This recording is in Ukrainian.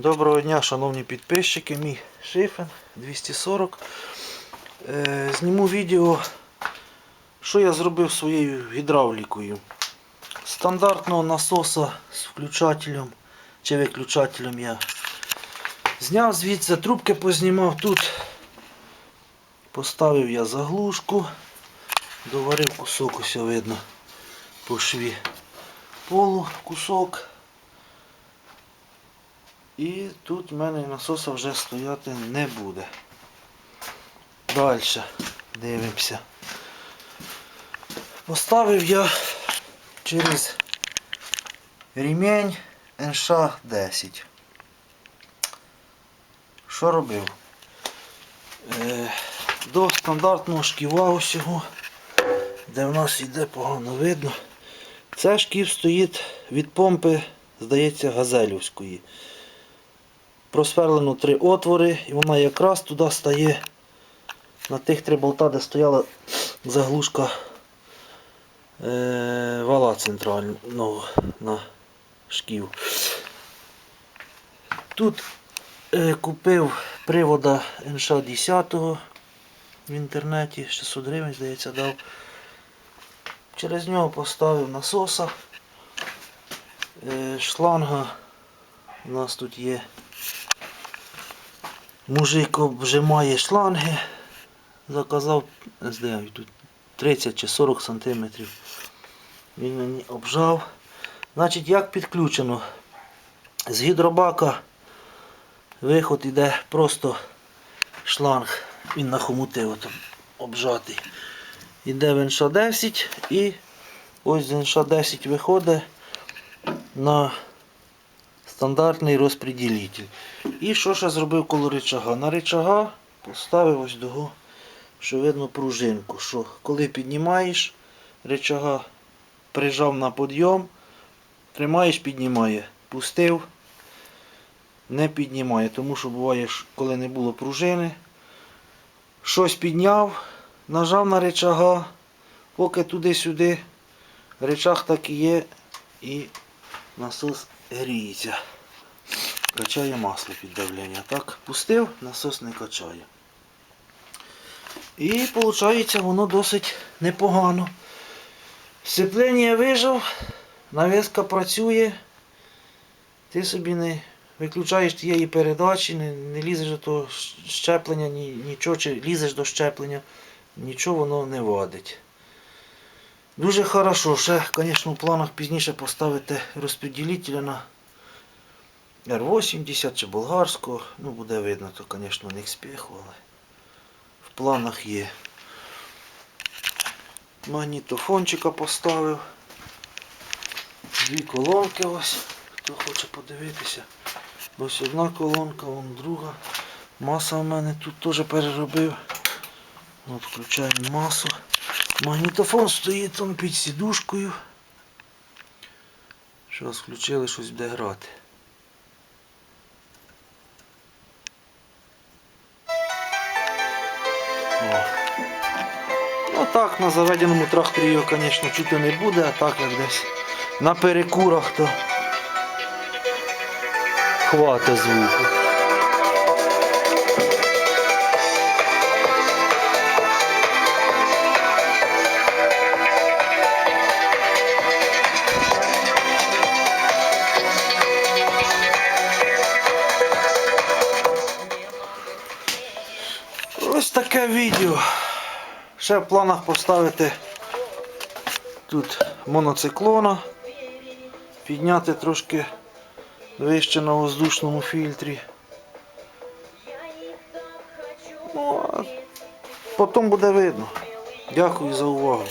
Доброго дня, шановні підписчики, мій шифен 240. Е, зніму відео, що я зробив своєю гідравлікою. Стандартного насоса з включателем чи виключателем я зняв звідси, трубки познімав тут. Поставив я заглушку, доварив кусок, ось видно по шві полу кусок. І тут в мене насоса вже стояти не буде. Далі дивимося. Поставив я через ремінь НШ-10. Що робив? Е, до стандартного шківа усього, де в нас йде погано видно. Це шків стоїть від помпи, здається, газелівської просверлено три отвори, і вона якраз туди стає на тих три болта, де стояла заглушка е, вала центрального на шків. Тут е, купив привода НШ-10 в інтернеті, 600 гривень, здається, дав. Через нього поставив насоса. Е, шланга у нас тут є Мужик обжимає шланги. Заказав, не знаю, тут 30 чи 40 сантиметрів. Він мені обжав. Значить, як підключено? З гідробака виход іде просто шланг. Він на хомути обжатий. Іде в НШ-10 і ось з НШ-10 виходить на стандартний розпреділитель. І що ще зробив коло рычага? На рычага поставив ось того, що видно пружинку. Що коли піднімаєш рычага, прижав на підйом, тримаєш, піднімає. Пустив, не піднімає. Тому що буває, коли не було пружини. Щось підняв, нажав на рычага, поки туди-сюди, рычаг так і є і насос гріється. Качає масло під давлення. Так, пустив, насос не качає. І виходить, воно досить непогано. Сцеплення вижав, навіска працює. Ти собі не виключаєш тієї передачі, не, не лізеш до того щеплення, ні, нічого, чи лізеш до щеплення, нічого воно не вадить. Дуже хорошо. Ще, звісно, в планах пізніше поставити розподілителя на R80 чи болгарського. Ну, буде видно, то, звісно, не спеху, але в планах є. Магнітофончика поставив. Дві колонки ось. Хто хоче подивитися. Ось одна колонка, вон друга. Маса в мене тут теж переробив. От Включаємо масу. Магнітофон стоїть там під сідушкою. Щось включили, щось буде грати. О. Ну так, на заведеному тракторі його, звісно, чути не буде, а так як десь на перекурах то хватить звуку. Таке відео. Ще в планах поставити тут моноциклона, підняти трошки вище на воздушному фільтрі. Ну, а потім буде видно. Дякую за увагу.